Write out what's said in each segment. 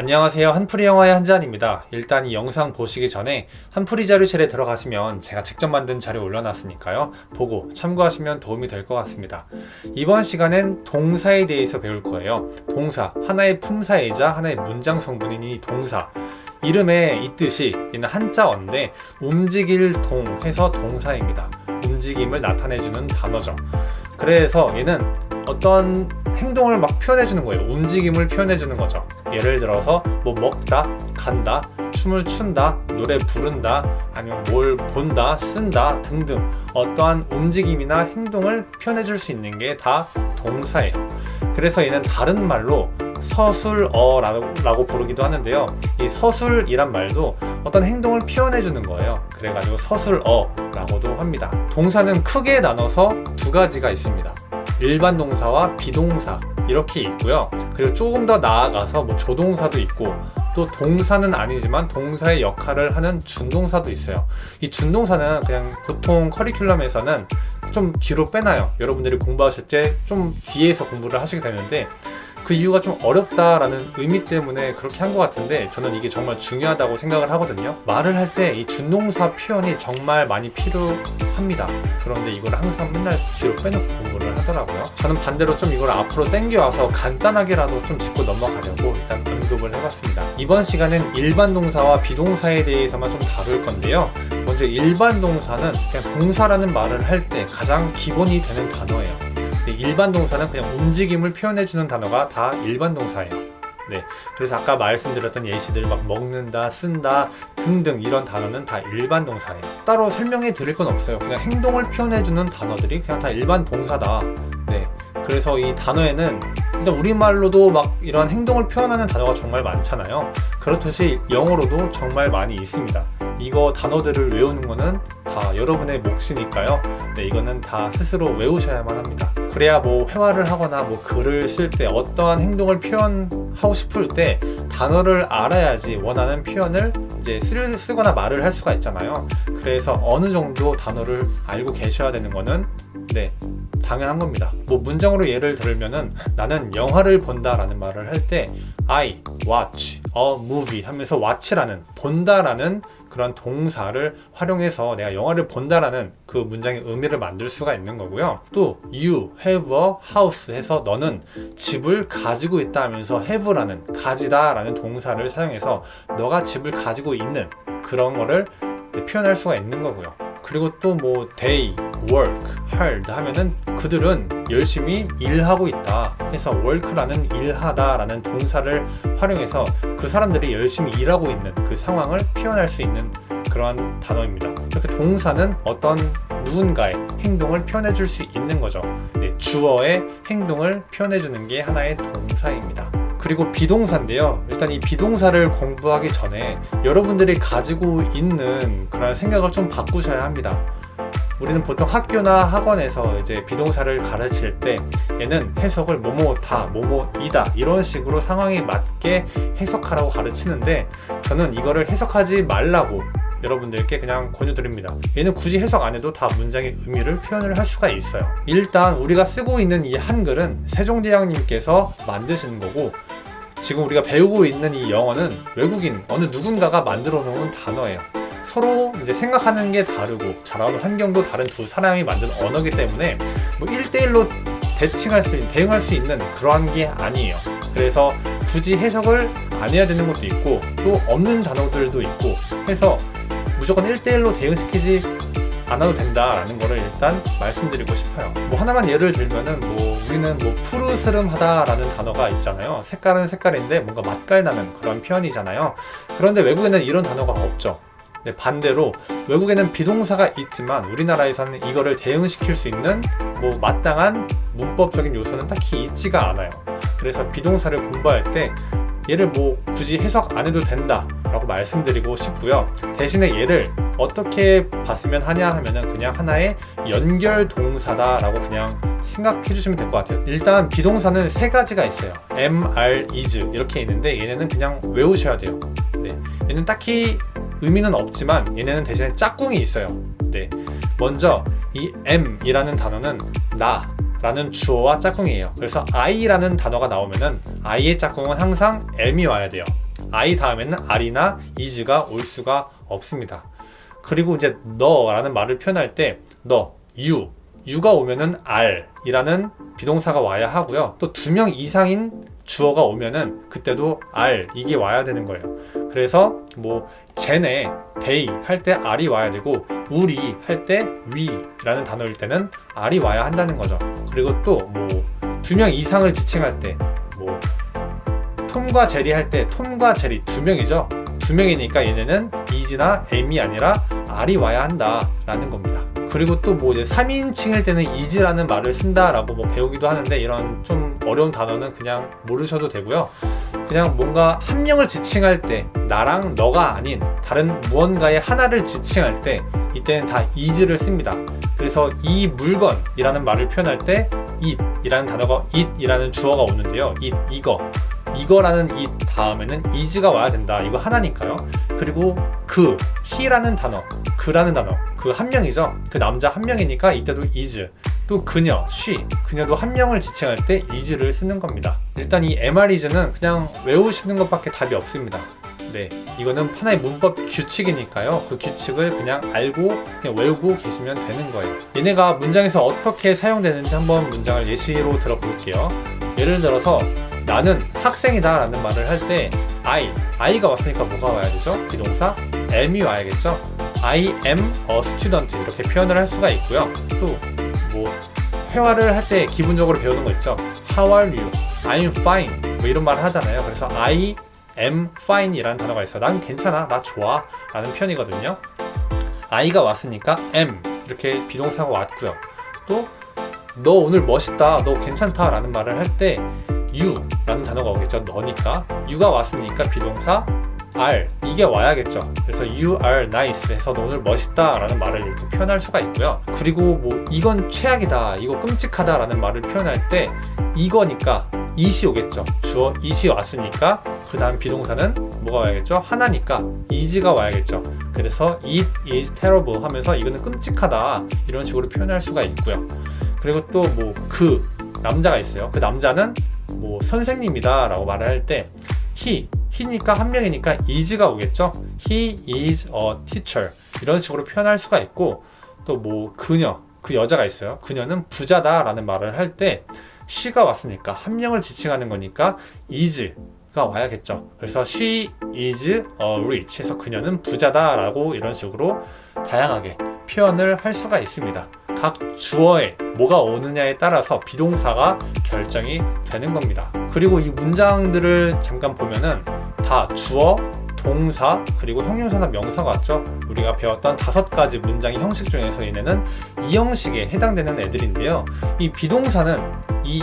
안녕하세요. 한풀이 영화의 한잔입니다. 일단 이 영상 보시기 전에 한풀이 자료실에 들어가시면 제가 직접 만든 자료 올려놨으니까요. 보고 참고하시면 도움이 될 것 같습니다. 이번 시간엔 동사에 대해서 배울 거예요. 동사, 하나의 품사이자 하나의 문장 성분인 이 동사. 이름에 있듯이 얘는 한자어인데 움직일 동 해서 동사입니다. 움직임을 나타내주는 단어죠. 그래서 얘는 어떤 행동을 막 표현해주는 거예요. 움직임을 표현해주는 거죠. 예를 들어서 뭐 먹다, 간다, 춤을 춘다, 노래 부른다, 아니면 뭘 본다, 쓴다 등등 어떠한 움직임이나 행동을 표현해줄 수 있는 게 다 동사예요. 그래서 얘는 다른 말로 서술어라고 라고 부르기도 하는데요. 이 서술이란 말도 어떤 행동을 표현해 주는 거예요. 그래가지고 서술어라고도 합니다. 동사는 크게 나눠서 두 가지가 있습니다. 일반 동사와 비동사 이렇게 있고요. 그리고 조금 더 나아가서 뭐 조동사도 있고 또 동사는 아니지만 동사의 역할을 하는 준동사도 있어요. 이 준동사는 그냥 보통 커리큘럼에서는 좀 뒤로 빼놔요. 여러분들이 공부하실 때 좀 뒤에서 공부를 하시게 되는데 그 이유가 좀 어렵다라는 의미 때문에 그렇게 한 것 같은데 저는 이게 정말 중요하다고 생각을 하거든요. 말을 할 때 이 준동사 표현이 정말 많이 필요합니다. 그런데 이걸 항상 맨날 뒤로 빼놓고 공부를 하더라고요. 저는 반대로 좀 이걸 앞으로 당겨와서 간단하게라도 좀 짚고 넘어가려고 일단 언급을 해봤습니다. 이번 시간은 일반 동사와 비동사에 대해서만 좀 다룰 건데요. 먼저 일반 동사는 그냥 동사라는 말을 할 때 가장 기본이 되는 단어예요. 일반 동사는 그냥 움직임을 표현해주는 단어가 다 일반 동사예요. 네. 그래서 아까 말씀드렸던 예시들 막 먹는다, 쓴다 등등 이런 단어는 다 일반 동사예요. 따로 설명해 드릴 건 없어요. 그냥 행동을 표현해 주는 단어들이 그냥 다 일반 동사다. 네. 그래서 이 단어에는 일단 우리말로도 막 이런 행동을 표현하는 단어가 정말 많잖아요. 그렇듯이 영어로도 정말 많이 있습니다. 이거 단어들을 외우는 거는 다 여러분의 몫이니까요. 네, 이거는 다 스스로 외우셔야만 합니다. 그래야 뭐 회화를 하거나 뭐 글을 쓸 때 어떠한 행동을 표현하고 싶을 때 단어를 알아야지 원하는 표현을 이제 쓸, 쓰거나 말을 할 수가 있잖아요. 그래서 어느 정도 단어를 알고 계셔야 되는 거는 네, 당연한 겁니다. 뭐 문장으로 예를 들면은 나는 영화를 본다라는 말을 할 때 I watch a movie 하면서 watch라는 본다라는 그런 동사를 활용해서 내가 영화를 본다라는 그 문장의 의미를 만들 수가 있는 거고요. 또 you have a house 해서 너는 집을 가지고 있다 하면서 have라는 가지다 라는 동사를 사용해서 너가 집을 가지고 있는 그런 거를 표현할 수가 있는 거고요. 그리고 또뭐 they work hard 하면은 그들은 열심히 일하고 있다 해서 work라는 일하다라는 동사를 활용해서 그 사람들이 열심히 일하고 있는 그 상황을 표현할 수 있는 그러한 단어입니다. 이렇게 동사는 어떤 누군가의 행동을 표현해 줄 수 있는 거죠. 네, 주어의 행동을 표현해 주는 게 하나의 동사입니다. 그리고 비동사인데요. 일단 이 비동사를 공부하기 전에 여러분들이 가지고 있는 그런 생각을 좀 바꾸셔야 합니다. 우리는 보통 학교나 학원에서 이제 비동사를 가르칠 때 얘는 해석을 뭐뭐다, 뭐뭐이다 이런 식으로 상황에 맞게 해석하라고 가르치는데 저는 이거를 해석하지 말라고 여러분들께 그냥 권유드립니다. 얘는 굳이 해석 안 해도 다 문장의 의미를 표현을 할 수가 있어요. 일단 우리가 쓰고 있는 이 한글은 세종대왕님께서 만드신 거고 지금 우리가 배우고 있는 이 영어는 외국인 어느 누군가가 만들어 놓은 단어예요. 서로 이제 생각하는 게 다르고 자라는 환경도 다른 두 사람이 만든 언어기 때문에 뭐 1대1로 대칭할 수, 있는, 대응할 수 있는 그러한 게 아니에요. 그래서 굳이 해석을 안 해야 되는 것도 있고 또 없는 단어들도 있고 해서 무조건 1대1로 대응시키지 않아도 된다라는 거를 일단 말씀드리고 싶어요. 뭐 하나만 예를 들면은 뭐 우리는 뭐 푸르스름하다라는 단어가 있잖아요. 색깔은 색깔인데 뭔가 맛깔 나는 그런 표현이잖아요. 그런데 외국에는 이런 단어가 없죠. 네, 반대로 외국에는 비동사가 있지만 우리나라에서는 이거를 대응시킬 수 있는 뭐 마땅한 문법적인 요소는 딱히 있지가 않아요. 그래서 비동사를 공부할 때 얘를 뭐 굳이 해석 안 해도 된다라고 말씀드리고 싶고요. 대신에 얘를 어떻게 봤으면 하냐 하면은 그냥 하나의 연결 동사다라고 그냥 생각해 주시면 될 것 같아요. 일단 비동사는 세 가지가 있어요. am, are, is 이렇게 있는데 얘네는 그냥 외우셔야 돼요. 네. 얘는 딱히 의미는 없지만 얘네는 대신에 짝꿍이 있어요. 네. 먼저 이 am이라는 단어는 나 라는 주어와 짝꿍이에요. 그래서 I라는 단어가 나오면은 I의 짝꿍은 항상 M이 와야 돼요. I 다음에는 are나 is가 올 수가 없습니다. 그리고 이제 너라는 말을 표현할 때 너, you, you가 오면은 are이라는 비동사가 와야 하고요. 또 두 명 이상인 주어가 오면은 그때도 are 이게 와야 되는 거예요. 그래서 뭐 쟤네, they 할때 are이 와야 되고 우리 할 때 we라는 단어일 때는 are이 와야 한다는 거죠. 그리고 또 뭐 두 명 이상을 지칭할 때뭐 톰과 제리 할 때 톰과 제리 두 명이죠. 두 명이니까 얘네는 is나 am이 아니라 are이 와야 한다라는 겁니다. 그리고 또 뭐 이제 3인칭 일 때는 is라는 말을 쓴다라고 뭐 배우기도 하는데 이런 좀 어려운 단어는 그냥 모르셔도 되고요. 그냥 뭔가 한 명을 지칭할 때 나랑 너가 아닌 다른 무언가의 하나를 지칭할 때 이때는 다 is를 씁니다. 그래서 이 물건이라는 말을 표현할 때 it이라는 단어가 it이라는 주어가 오는데요. it 이거 이거라는 it 다음에는 is가 와야 된다. 이거 하나니까요. 그리고 그 he라는 단어, 그라는 단어, 그 한 명이죠. 그 남자 한 명이니까 이때도 is. 또 그녀, she, 그녀도 한 명을 지칭할 때 is를 쓰는 겁니다. 일단 이 MRis는 그냥 외우시는 것밖에 답이 없습니다. 네, 이거는 하나의 문법 규칙이니까요. 그 규칙을 그냥 알고 그냥 외우고 계시면 되는 거예요. 얘네가 문장에서 어떻게 사용되는지 한번 문장을 예시로 들어볼게요. 예를 들어서 나는 학생이다 라는 말을 할 때 I, I가 왔으니까 뭐가 와야 되죠? 비동사 am이 와야겠죠? I am a student 이렇게 표현을 할 수가 있고요. 또 뭐 회화를 할 때 기본적으로 배우는 거 있죠? How are you? I'm fine 뭐 이런 말을 하잖아요. 그래서 I am fine 이라는 단어가 있어. 난 괜찮아. 나 좋아. 라는 표현이거든요. I가 왔으니까 am 이렇게 비동사가 왔고요. 또 너 오늘 멋있다. 너 괜찮다. 라는 말을 할때 you 라는 단어가 오겠죠. 너니까. you가 왔으니까 비동사 are 이게 와야겠죠. 그래서 you are nice 해서 너 오늘 멋있다 라는 말을 이렇게 표현할 수가 있고요. 그리고 뭐 이건 최악이다. 이거 끔찍하다 라는 말을 표현할 때 이거니까 it이 오겠죠. 주어 it이 왔으니까 그 다음 비동사는 뭐가 와야겠죠? 하나니까 is가 와야겠죠. 그래서 it is terrible 하면서 이거는 끔찍하다 이런 식으로 표현할 수가 있고요. 그리고 또 뭐 그 남자가 있어요. 그 남자는 뭐 선생님이다 라고 말을 할 때 he, he니까 한 명이니까 is가 오겠죠. he is a teacher 이런 식으로 표현할 수가 있고 또 뭐 그녀, 그 여자가 있어요. 그녀는 부자다 라는 말을 할 때 she가 왔으니까 한 명을 지칭하는 거니까 is가 와야겠죠. 그래서 she is rich 해서 그녀는 부자다라고 이런 식으로 다양하게 표현을 할 수가 있습니다. 각 주어에 뭐가 오느냐에 따라서 비동사가 결정이 되는 겁니다. 그리고 이 문장들을 잠깐 보면은 다 주어, 동사, 그리고 형용사나 명사가 왔죠. 우리가 배웠던 다섯 가지 문장의 형식 중에서 얘네는 이 형식에 해당되는 애들인데요. 이 비동사는 이,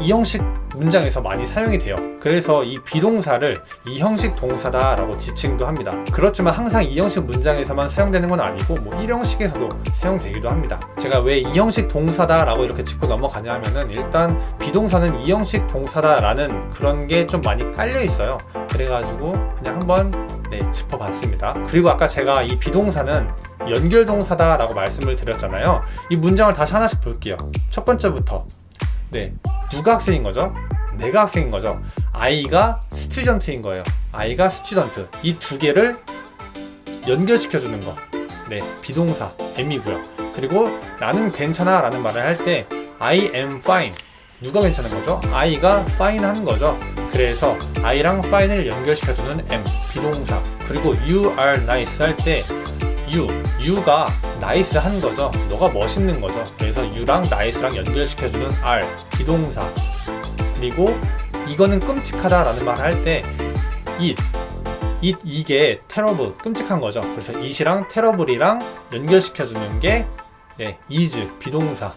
이 형식 문장에서 많이 사용이 돼요. 그래서 이 비동사를 이 형식 동사다라고 지칭도 합니다. 그렇지만 항상 이 형식 문장에서만 사용되는 건 아니고 뭐 1형식에서도 사용되기도 합니다. 제가 왜 이 형식 동사다라고 이렇게 짚고 넘어가냐 하면은 일단 비동사는 이 형식 동사다라는 그런 게 좀 많이 깔려 있어요. 그래가지고 그냥 한번 네, 짚어봤습니다. 그리고 아까 제가 이 비동사는 연결 동사다라고 말씀을 드렸잖아요. 이 문장을 다시 하나씩 볼게요. 첫 번째부터 네, 누가 학생인 거죠? 내가 학생인 거죠. 아이가 스튜던트인 거예요. 아이가 스튜던트. 이 두 개를 연결시켜 주는 거. 네, 비동사 am이고요. 그리고 나는 괜찮아 라는 말을 할 때 I am fine. 누가 괜찮은 거죠? 아이가 fine 하는 거죠. 그래서 I랑 fine을 연결시켜 주는 am 비동사. 그리고 you are nice 할 때 you가 nice 하는 거죠. 너가 멋있는 거죠. 그래서 you랑 nice랑 연결시켜주는 are 비동사. 그리고 이거는 끔찍하다라는 말을 할 때 it, it 이게 terrible 끔찍한 거죠. 그래서 it이랑 terrible이랑 연결시켜주는 게 네, is 비동사.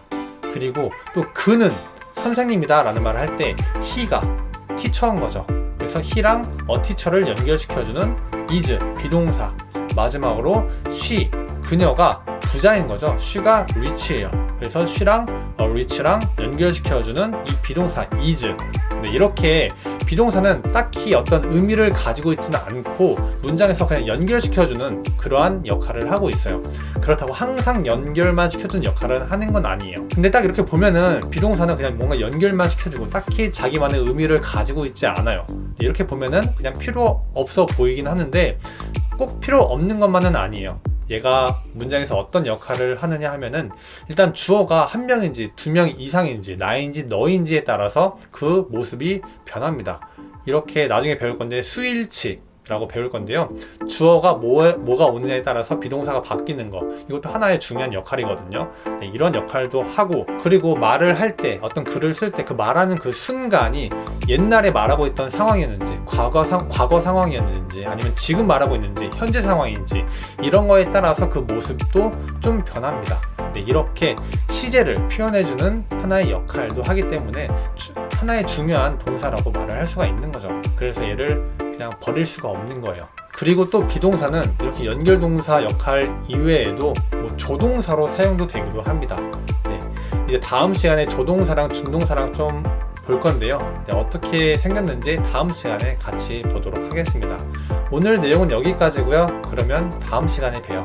그리고 또 그는 선생님이다라는 말을 할 때 he가 teacher인 거죠. 그래서 he랑 a teacher를 연결시켜주는 is 비동사. 마지막으로 she 그녀가 부자인 거죠. she가 rich예요. 그래서 she랑 어, rich랑 연결시켜주는 이 비동사 is. 네, 이렇게 비동사는 딱히 어떤 의미를 가지고 있지는 않고 문장에서 그냥 연결시켜주는 그러한 역할을 하고 있어요. 그렇다고 항상 연결만 시켜주는 역할을 하는 건 아니에요. 근데 딱 이렇게 보면은 비동사는 그냥 뭔가 연결만 시켜주고 딱히 자기만의 의미를 가지고 있지 않아요. 이렇게 보면은 그냥 필요 없어 보이긴 하는데 꼭 필요 없는 것만은 아니에요. 얘가 문장에서 어떤 역할을 하느냐 하면은 일단 주어가 한 명인지 두 명 이상인지 나인지 너인지에 따라서 그 모습이 변합니다. 이렇게 나중에 배울 건데 수일치 라고 배울 건데요. 주어가 뭐, 뭐가 오느냐에 따라서 비동사가 바뀌는 거 이것도 하나의 중요한 역할이거든요. 네, 이런 역할도 하고 그리고 말을 할 때 어떤 글을 쓸 때 그 말하는 그 순간이 옛날에 말하고 있던 상황이었는지 과거 상 과거 상황이었는지 아니면 지금 말하고 있는지 현재 상황인지 이런 거에 따라서 그 모습도 좀 변합니다. 네, 이렇게 시제를 표현해주는 하나의 역할도 하기 때문에 주- 하나의 중요한 동사라고 말을 할 수가 있는 거죠. 그래서 얘를 그냥 버릴 수가 없는 거예요. 그리고 또 비동사는 이렇게 연결동사 역할 이외에도 뭐 조동사로 사용도 되기도 합니다. 네, 이제 다음 시간에 조동사랑 준동사랑 좀 볼 건데요. 네, 어떻게 생겼는지 다음 시간에 같이 보도록 하겠습니다. 오늘 내용은 여기까지고요. 그러면 다음 시간에 봬요.